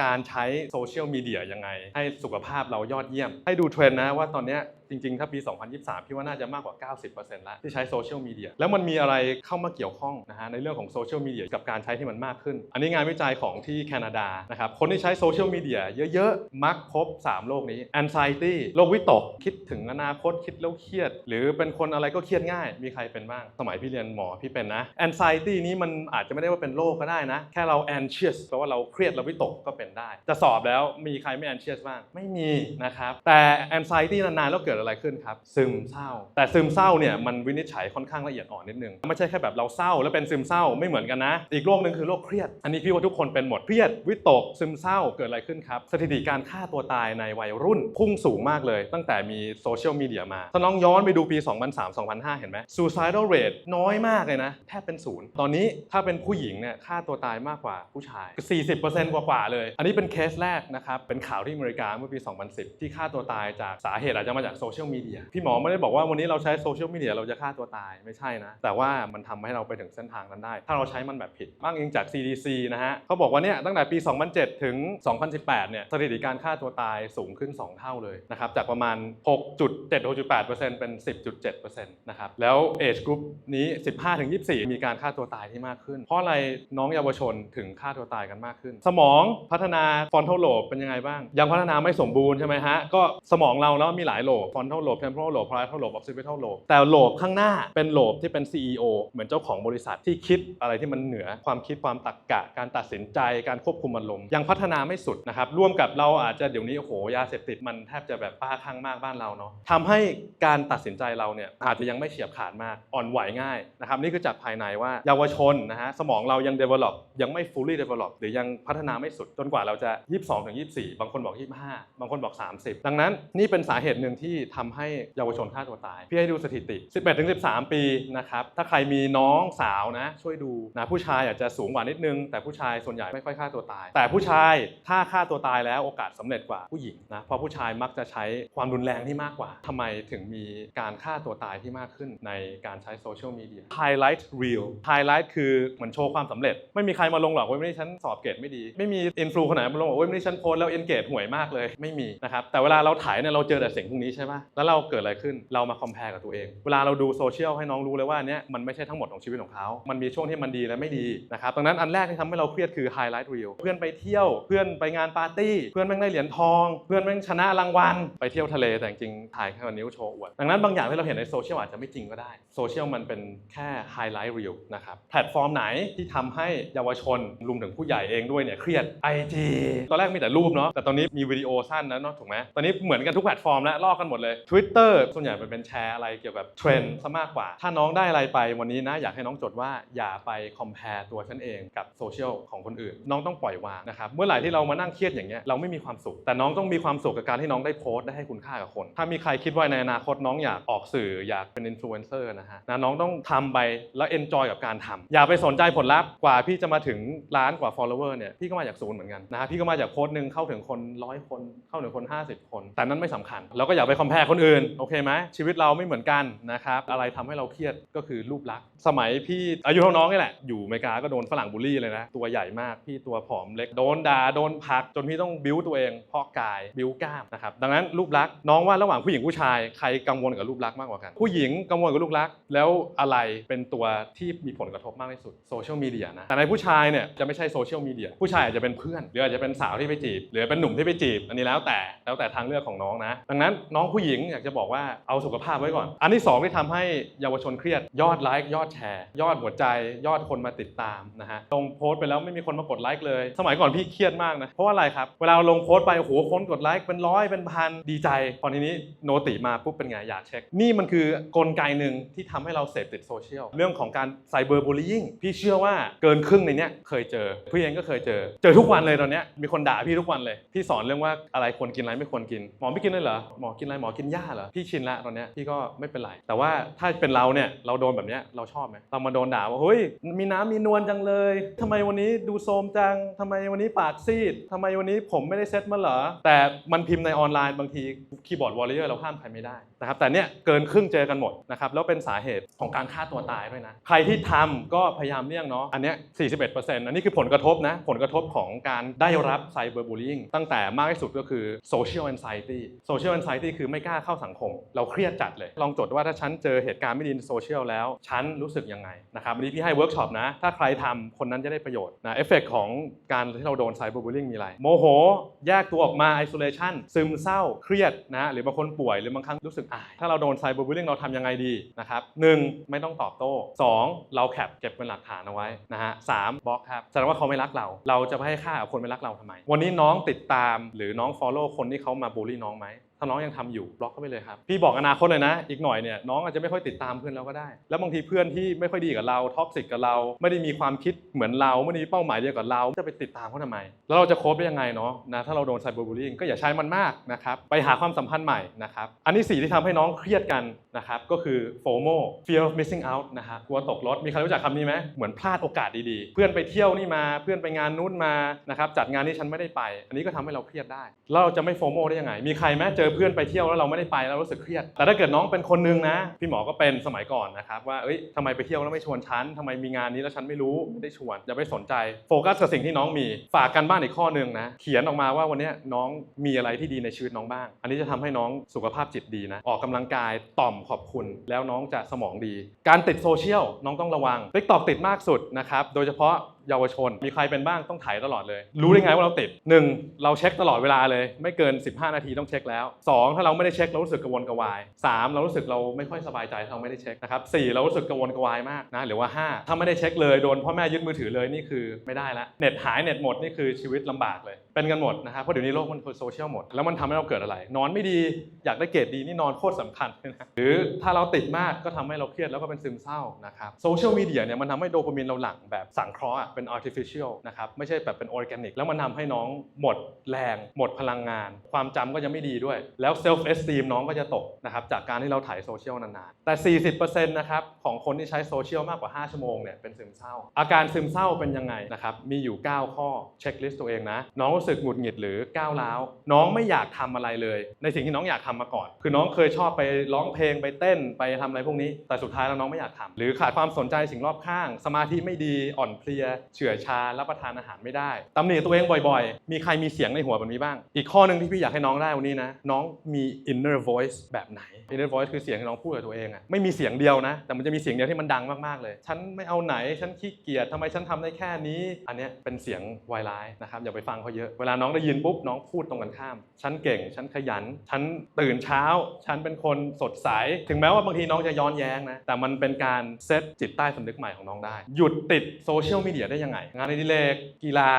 การใช้โซเชียลมีเดียยังไง ให้สุขภาพเรายอดเยี่ยม ให้ดูเทรนด์นะว่าตอนเนี้ย จริงๆ ถ้าปี 2023 พี่ว่าน่าจะมากกว่า 90%แล้วที่ใช้โซเชียลมีเดียแล้วมันมีอะไรเข้ามาเกี่ยวข้องนะฮะในเรื่องของโซเชียลมีเดียกับการใช้ที่มันมากขึ้น อันนี้งานวิจัยของที่แคนาดานะครับคนที่ใช้โซเชียลมีเดียเยอะๆ มักพบ 3 โรคนี้ anxiety โรควิตก คิดถึงอนาคตคิดแล้วเครียด หรือเป็นคนอะไรก็เครียดง่าย มีใครเป็นบ้าง สมัยพี่เรียนหมอพี่เป็นนะ anxiety นี้มันอาจจะไม่ได้ว่าเป็นโรคก็ได้นะ แค่เรา anxious แปลว่าเราเครียดเราวิตกก็เป็นได้ จะสอบแล้วมีใครไม่ anxious บ้างไม่มีนะครับแต่ anxiety นานๆแล้วเกิดอะไรขึ้นครับ ซึมเศร้า แต่ซึมเศร้าเนี่ยมันวินิจฉัยค่อนข้างละเอียดอ่อนนิดนึงไม่ใช่แค่แบบเราเศร้าแล้วเป็นซึมเศร้าไม่เหมือนกันนะ อีกโรคหนึ่งคือโรคเครียด อันนี้พี่ว่าทุกคนเป็นหมดเครียดวิตกซึมเศร้าเกิดอะไรขึ้นครับสถิติการฆ่าตัวตายในวัยรุ่นพุ่งสูงมากเลย ตั้งแต่มีโซเชียลมีเดียมาถ้าน้องย้อนไปดูปี 2003-2005 เห็นไหม suicidal rate น้อยมากเลยนะแทบเป็นศูนย์ตอนนี้ถ้าเป็นผู้หญิงเนี่ยฆ่าตัวตายมากกว่าผู้ชาย 40%กว่าๆเลย อันนี้เป็นเคสแรกนะครับเป็นข่าวที่อเมริกาเมื่อปี 2010 ที่ฆ่าตัวตายจากสาเหตุอาจจะมาจากโซเชียลมีเดียพี่หมอไม่ได้บอกว่าวันนี้เราใช้โซเชียลมีเดียเราจะฆ่าตัวตายไม่ใช่นะ แต่ว่ามันทำให้เราไปถึงเส้นทางนั้นได้ ถ้าเราใช้มันแบบผิดอ้างอิงจาก CDC นะฮะเขาบอกว่าเนี่ยตั้งแต่ปี 2007 ถึง 2018 เนี่ยสถิติการฆ่าตัวตายสูงขึ้น 2 เท่าเลยนะครับจากประมาณ 6.7-6.8%เป็น 10.7%นะครับแล้วเอจกรุ๊ปนี้ 15-24 มีการฆ่าตัวตายที่มากขึ้น เพราะอะไรน้องเยาวชนถึงฆ่าตัวตายกันมากขึ้น สมองพัฒนาฟอนโทโลบเป็นยังไงบ้าง ยังพัฒนาไม่สมบูรณ์ใช่ไหมฮะก็สมองเราแล้วมีหลายโลบฟอนโทโลบเทมโพโลบพาราโทโลบออกซิพิทัลโลบแต่โลบข้างหน้าเป็นโลบที่เป็น CEO เหมือนเจ้าของบริษัทที่คิดอะไรที่มันเหนือความคิดความตรรกะ การตัดสินใจการควบคุมอารมณ์ยังพัฒนาไม่สุดนะครับร่วมกับเราอาจจะเดี๋ยวนี้โอ้โหยาเสพติดมันแทบจะแบบป้าข้างมากบ้านเราเนาะทำให้การตัดสินใจเราเนี่ยอาจจะยังไม่เฉียบขาดมากอ่อนไหวง่ายนะครับนี่คือจากภายในว่าเยาวชนนะฮะสมองเรายัง develop ยังไม่ fully develop หรือยังพัฒนาไม่สุดจนกว่าเราจะ 22-24 บางคนบอก 25 บางคนบอก 30 ดังนั้นนี่เป็นสาเหตุหนึ่งที่ทำให้เยาวชนฆ่าตัวตาย พี่ให้ดูสถิติ 11ถึง13 ปีนะครับถ้าใครมีน้องสาวนะ ช่วยดูนะผู้ชายอาจจะสูงกว่านิดนึง แต่ผู้ชายส่วนใหญ่ไม่ค่อยฆ่าตัวตาย แต่ผู้ชายถ้าฆ่าตัวตายแล้วโอกาสสำเร็จกว่าผู้หญิงนะเพราะผู้ชายมักจะใช้ความรุนแรงที่มากกว่าทำไมถึงมีการฆ่าตัวตายที่มากขึ้นในการใช้โซเชียลมีเดีย Highlight Reel Highlight คือเหมือนโชว์ความสำเร็จ ไม่มีใครมาลงหรอกว่าวันนี้ฉันสอบเกรดไม่ดี ไม่มีอินฟลูคนไหนมาลงบอกว่าวันนี้ฉันโพสแล้วเอนเกจห่วยมากเลยไม่มีนะครับแต่เวลาเราถ่ายเนี่ยเราเจอแต่สิ่งพวกนี้ใช่ปะแล้วเราเกิดอะไรขึ้น เรามาคอมเพลกับตัวเอง เวลาเราดูโซเชียลให้น้องรู้เลยว่าเนี่ยมันไม่ใช่ทั้งหมดของชีวิตของเขา มันมีช่วงที่มันดีและไม่ดีนะครับดังนั้นอันแรกที่ทำให้เราเครียดคือ Highlight Reel เพื่อนไปเที่ยว เพื่อนไปงานปาร์ตี้ เพื่อนแม่งได้เหรียญทอง เพื่อนแม่งชนะรางวัล ไปเที่ยวทะเลแต่จริงถ่ายแค่วันนิ้วโชว์อวด ดังนั้นบางอย่างที่เราเห็นในโซเชียลอาจจะไม่จริงก็ได้ โซเชียลมันเป็นแค่ Highlight Reel นะครับ แพลตฟอร์มไหนที่ทำให้เยาวชนรวมถึงผู้ใหญ่เองด้วยเนี่ยเครียด IG ตอนแรกมีแต่รูปเนาะ แต่ตอนนี้มีวิดีโอสั้นนะเนาะถูกไหมตอนนี้เหมือนกันทุกแพลตฟอร์มแล้วลอกกันหมดเลย Twitter ส่วนใหญ่มันเป็นแชร์อะไรเกี่ยวกับเทรนด์ซะมากกว่า ถ้าน้องได้อะไรไปวันนี้นะอยากให้น้องจดว่าอย่าไป compare ตัวฉันเองกับโซเชียลของคนอื่น น้องต้องปล่อยวางนะครับเมื่อไหร่ที่เรามานั่งเครียดอย่างเงี้ยเราไม่มีความสุข แต่น้องต้องมีความสุขกับการที่น้องได้โพสต์ได้ให้คุณค่ากับคน ถ้ามีใครคิดว่าในอนาคตน้องอยากออกสื่ออยากเป็นอินฟลูเอนเซอร์นะฮะนะน้องต้องทำไปแล้วเอนจอยกับการทำอย่าไปสนใจผลลัพธ์กว่าพี่จะมาถึงล้านกว่า follower เนี่ยพี่ก็มาจากศูนย์เหมือนกันนะฮะพี่ก็มาจากโพสต์หนึ่งเข้าถึงคนร้อยคนเข้าถึงคน 50 คน แต่นั้นไม่สำคัญเราก็อย่าไปคอมแพลคนอื่น โอเคไหมชีวิตเราไม่เหมือนกันนะครับ อะไรทำให้เราเครียดก็คือรูปลักษณ์ สมัยพี่อายุเท่าน้องนี่แหละ อยู่อเมริกาก็โดนฝรั่งบูลลี่เลยนะ ตัวใหญ่มาก พี่ตัวผอมเล็ก โดนด่า โดนผลัก จนพี่ต้องบิ้วตัวเอง เพาะกาย บิ้วกล้ามนะครับ ดังนั้นรูปลักษณ์น้องว่าระหว่างผู้หญิงผู้ชายใครกังวลกับรูปลักษณ์มากกว่ากัน ผู้หญิงกังวลกับรูปลักษณ์ แล้วอะไรเป็นตัวที่มีผลกระทบมากที่สุดโซเชียลมีเดียนะ แต่ในผู้ชายเนี่ยจะไม่ใช่โซเชียลมีเดีย ผู้ชายอาจจะเป็นเพื่อน หรืออาจจะเป็นสาวที่ไปจีบ หรือเป็นหนุ่มที่ไปจีบ อันนี้แล้วแต่ แล้วแต่ทางเลือกของน้องนะ ดังนั้นน้องผู้หญิงอยากจะบอกว่าเอาสุขภาพไว้ก่อน อันที่สองที่ทำให้เยาวชนเครียดยอดไลค์ยอดแชร์ ยอดหัวใจ ยอดคนมาติดตามนะฮะลงโพสต์ไปแล้วไม่มีคนมากดไลค์เลย สมัยก่อนพี่เครียดมากนะ เพราะว่าอะไรครับ เวลาลงโพสต์ไปโอ้โหคนกดไลค์เป็นร้อยเป็นพันดีใจ พอทีนี้โนติมาปุ๊บเป็นไงอยากเช็ค นี่มันคือกลไกหนึ่งที่ทำให้เราเสพติดโซเชียลเรื่องของการไซเบอร์บูลลี่พี่เชื่อว่าเกินครึ่งในเนี้ยเคยเจอพี่เองก็เคยเจอ เจอทุกวันเลยตอนเนี้ยมีคนด่าพี่ทุกวันเลยพี่สอนเรื่องว่าอะไรควรกินอะไรไม่ควรกินหมอไม่กินเลยเหรอหมอกินอะไรหมอกินหญ้าเหรอพี่ชินละตอนเนี้ยพี่ก็ไม่เป็นไรแต่ว่าถ้าเป็นเราเนี่ยเราโดนแบบเนี้ยเราชอบไหมเรามาโดนด่าว่าเฮ้ยมีน้ำมีนวลจังเลยทำไมวันนี้ดูโทรมจังทำไมวันนี้ปากซีดทำไมวันนี้ผมไม่ได้เซ็ตมาเหรอแต่มันพิมพ์ในออนไลน์บางทีคีย์บอร์ดวอลเลย์เราห้ามใครไม่ได้นะครับแต่เนี่ยเกินครึ่งเจอกันหมดนะครับแล้วเป็นสาเหตุของการฆ่าตัวตายด้วยนะใครที่ทำก็พยายามเลี่ยงเนาะอันเนี้ย41%อันนี้คือผลกระทบนะผลกระทบของการได้รับไซเบอร์บูล i ิ g ตั้งแต่มากที่สุดก็คือ social anxiety social anxiety คือไม่กล้าเข้าสังคม เราเครียดจัดเลย ลองจดว่าถ้าฉันเจอเหตุการณ์ไม่ดีในโซเชียลแล้วฉันรู้้สึกยังไงนะครับวันนี้พี่ให้เวิร์กช็อปนะ ถ้าใครทำคนนั้นจะได้ประโยชน์นะเอฟเฟกของการที่เราโดนไซเบอร์บูล i ิ g มีอะไร โมโห แยกตัวออกมา isolation ซึมเศร้าเครียดนะหรือบางคนป่วยหรือบางครั้งรู้สึกอาย ถ้าเราโดนไซเบอร์บูล i ิ g เราทำยังไงดีนะครับหนึ่งไม่ต้องตอบโต้สองเราแคปเก็บเป็นหลักฐานเอาไว้นะฮะสามบล็อกครับแสดงว่าเขาไม่รักเรา เราจะไปให้ค่ากับคนไม่รักเราทำไม วันนี้น้องติดตามหรือน้อง follow คนที่เขามาบูลลี่น้องไหม ถ้าน้องยังทำอยู่บล็อกเขาไปเลยครับ พี่บอกอนาคตเลยนะ อีกหน่อยเนี่ยน้องอาจจะไม่ค่อยติดตามเพื่อนเราก็ได้ แล้วบางทีเพื่อนที่ไม่ค่อยดีกับเราท็อกซิกกับเรา ไม่ได้มีความคิดเหมือนเราไม่ได้มีเป้าหมายเดียวกับเรา จะไปติดตามเขาทำไม แล้วเราจะโคบได้ยังไงเนาะนะถ้าเราโดนไซเบอร์บูลลิงก็อย่าใช้มันมากนะครับไปหาความสัมพันธ์ใหม่นะครับอันที่สี่ที่ทำให้น้องเครียดกันนะครับก็คือ FOMO fear of missing out นะฮะกลัวตกรถมีใครรู้จักคำนี้ไหมเหมือนพลาดโอกาสดีๆ เพื่อนไปเที่ยวนี่มาเพื่อนไปงานนู้นมานะครับจัดงานที่ฉันไม่ได้ไป อันนี้ก็ทำให้เราเครียดได้เราจะไม่ FOMO ได้ยังไง มีใครไหมเจอเพื่อนไปเที่ยวแล้วเราไม่ได้ไปแล้วรู้สึกเครียด แต่ถ้าเกิดน้องเป็นคนนึงนะพี่หมอก็เป็นสมัยก่อนนะครับว่าเอ้ยทำไมไปเที่ยวแล้วไม่ชวนฉันทำไมมีงานนี้แล้วฉันไม่รู้ไม่ได้ชวนอย่าไปสนใจโฟกัสกับสิ่งที่น้องมีฝากกันบ้านอีกข้อหนึ่งนะเขียนออกมาว่าวันนี้น้องมีอะไรที่ดีในชีวิตน้องบ้าง อันนี้จะทำให้น้องสุขภาพจิตดีนะออกกำลังกายต่อมขอบคุณ แล้วน้องจะสมองดี การติดโซเชียลน้องต้องระวังติ๊กตอกติดมากสุดนะครับ โดยเฉพาะเยาวชน มีใครเป็นบ้างต้องถ่ายตลอดเลย รู้ได้ไงว่าเราติด 1. เราเช็คตลอดเวลาเลย ไม่เกิน 15 นาทีต้องเช็คแล้ว 2. ถ้าเราไม่ได้เช็คเรารู้สึกกระวนกระวาย 3. เรารู้สึกเราไม่ค่อยสบายใจถ้าเราไม่ได้เช็คนะครับสเรารู้สึกกระวนกระวายมากนะหรือว่า 5 ถ้าไม่ได้เช็คเลยโดนพ่อแม่ยึดมือถือเลยนี่คือไม่ได้ละเน็ตหายเน็ตหมดนี่คือชีวิตลำบากเลย เป็นกันหมดนะครับเพราะเดี๋ยวนี้โลกมันโซเชียลหมด แล้วมันทำให้เราเกิดอะไร นอนไม่ดีอยากได้เกรดดีนี่นอนโคตรสำคัญนะหรือถ้าเราติดมากก็ทำให้เราเครียดแล้วก็เป็นซึมเศร้านะครับโซเชียลมีเดียเนี่ยมันทำให้โดปามีนเราหลั่งแบบสังเคราะห์เป็น artificial นะครับไม่ใช่แบบเป็น organic แล้วมันทำให้น้องหมดแรง หมดพลังงาน ความจำก็จะไม่ดีด้วย แล้ว self esteem น้องก็จะตกนะครับจากการที่เราถ่ายโซเชียลนานๆ แต่ 40%นะครับของคนที่ใช้โซเชียลมากกว่า 5 ชั่วโมงเนี่ยเป็นซึมเศร้า อาการซึมเศร้าเป็นยังไงนะครับมีอยู่ 9 ข้อเช็คลิสต์ตัวเองนะน้องรู้สึกหงุดหงิดหรือก้าวร้าวน้องไม่อยากทำอะไรเลย ในสิ่งที่น้องอยากทำมาก่อน คือน้องเคยชอบไปร้องเพลงไปเต้นไปทำอะไรพวกนี้ แต่สุดท้ายแล้วน้องไม่อยากทำหรือขาดความสนใจสิ่งรอบข้าง สมาธิไม่ดีอ่อนเพลียเฉื่อยชารับประทานอาหารไม่ได้ตำหนิตัวเองบ่อยๆ มีใครมีเสียงในหัวแบบนี้บ้าง อีกข้อหนึ่งที่พี่อยากให้น้องได้วันนี้นะ น้องมี inner voice แบบไหน inner voice คือเสียงที่น้องพูดกับตัวเองอะไม่มีเสียงเดียวนะ แต่มันจะมีเสียงเดียวที่มันดังมากๆเลย ฉันไม่เอาไหน ฉันขี้เกียจทำไมฉันทำได้แค่นี้ อันนี้เป็นเสียงวายร้ายนะครับ อย่าไปฟังเขาเยอะ เวลาน้องได้ยินปุ๊บน้องพูดตรงกันข้าม ฉันเก่ง ฉันขยัน ฉันตื่นเช้า ฉันเป็นคนสดใส ถึงแม้ว่าบางทีน้องจะย้อนแย้งนะ แต่มันเป็นการเซตจิตใต้สำนึกใหม่ของน้องได้ หยุดติดโซเชียลมีเดียได้ยังไง งานอดิเรกกีฬา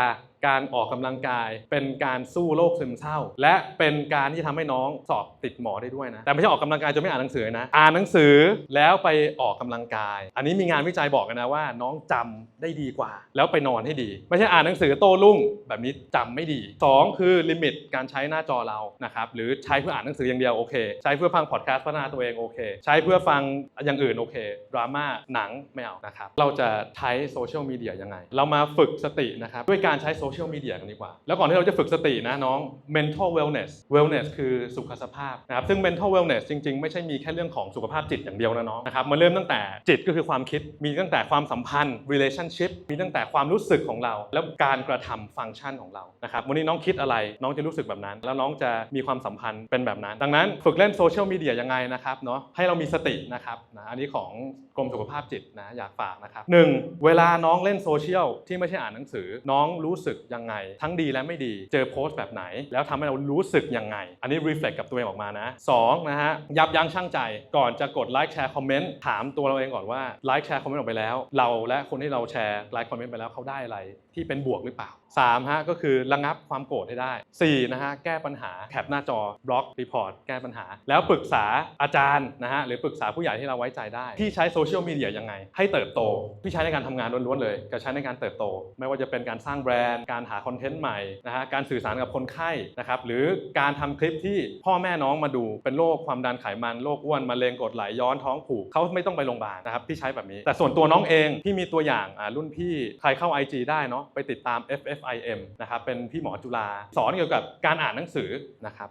การออกกำลังกาย เป็นการสู้โรคซึมเศร้า และเป็นการที่ทำให้น้องสอบติดหมอได้ด้วยนะ แต่ไม่ใช่ออกกำลังกายจนไม่อ่านหนังสือนะ อ่านหนังสือแล้วไปออกกำลังกาย อันนี้มีงานวิจัยบอกกันนะว่า น้องจำได้ดีกว่า แล้วไปนอนให้ดี ไม่ใช่อ่านหนังสือโต้รุ่งแบบนี้จำไม่ดี 2 คือลิมิตการใช้หน้าจอเรานะครับหรือใช้เพื่ออ่านหนังสืออย่างเดียวโอเค ใช้เพื่อฟังพอดแคสต์พัฒนาตัวเองโอเค ใช้เพื่อฟังอย่างอื่นโอเคดราม่าหนังไม่เอานะครับเราจะใช้โซเชียลมีเดียยังไง เรามาฝึกสตินะครับด้วยการใช้โซเชียลมีเดียกันดีกว่า แล้วก่อนที่เราจะฝึกสตินะน้อง mental wellness wellness คือสุขสภาพนะครับซึ่ง mental wellness จริง ๆ ไม่ใช่มีแค่เรื่องของสุขภาพจิตอย่างเดียวนะน้องนะครับมันเริ่มตั้งแต่จิตก็คือความคิด มีตั้งแต่ความสัมพันธ์ relationship มีตั้งแต่ความรู้สึกของเรา แล้วการกระทำฟังก์ชันของเรานะครับวันนี้น้องคิดอะไรน้องจะรู้สึกแบบนั้น แล้วน้องจะมีความสัมพันธ์เป็นแบบนั้น ดังนั้นฝึกเล่นโซเชียลมีเดียยังไงนะครับเนาะให้เรามีสตินะครับนะอันนี้ของกรมสุขภาพจิตนะอยากฝากนะครับหนึ่งเวลาน้องเล่นโซเชียลที่ไม่ใช่อ่านหนังสือ น้องรู้สึกยังไง ทั้งดีและไม่ดี เจอโพสต์แบบไหน แล้วทำให้เรารู้สึกยังไง อันนี้ reflect กับตัวเองออกมานะสองนะฮะยับยั้งชั่งใจ ก่อนจะกดไลค์แชร์คอมเมนต์ถามตัวเราเองก่อนว่าไลค์แชร์คอมเมนต์ออกไปแล้ว เราและคนที่เราแชร์ไลค์คอมเมนต์ไปแล้วเขาได้อะไรที่เป็นบวกหรือเปล่า 3ฮะก็คือระงับความโกรธให้ได้4นะฮะแก้ปัญหาแถบหน้าจอบล็อกรีพอร์ตแก้ปัญหา แล้วปรึกษาอาจารย์นะฮะหรือปรึกษาผู้ใหญ่ที่เราไว้ใจได้ ที่ใช้โซเชียลมีเดียยังไง ให้เติบโตพี่ใช้ในการทำงานล้วนๆเลยก็ใช้ในการเติบโต ไม่ว่าจะเป็นการสร้างแบรนด์การหาคอนเทนต์ใหม่นะฮะการสื่อสารกับคนไข้นะครับหรือการทำคลิปที่พ่อแม่น้องมาดูเป็นโรคความดันไขมันโรคอ้วนมะเร็งกดไหลย้อนท้องผูกเขาไม่ต้องไปโรงพยาบาลนะครับที่ใช้แบบนี้ แต่ส่วนตัวน้องเองที่มีตัวอย่างอ่ารุ่นพี่ใครเข้า IG ได้เนาะไปติดตาม FF FIM นะครับเป็นพี่หมอจุฬาสอนเกี่ยวกับการอ่านหนังสือนะครับ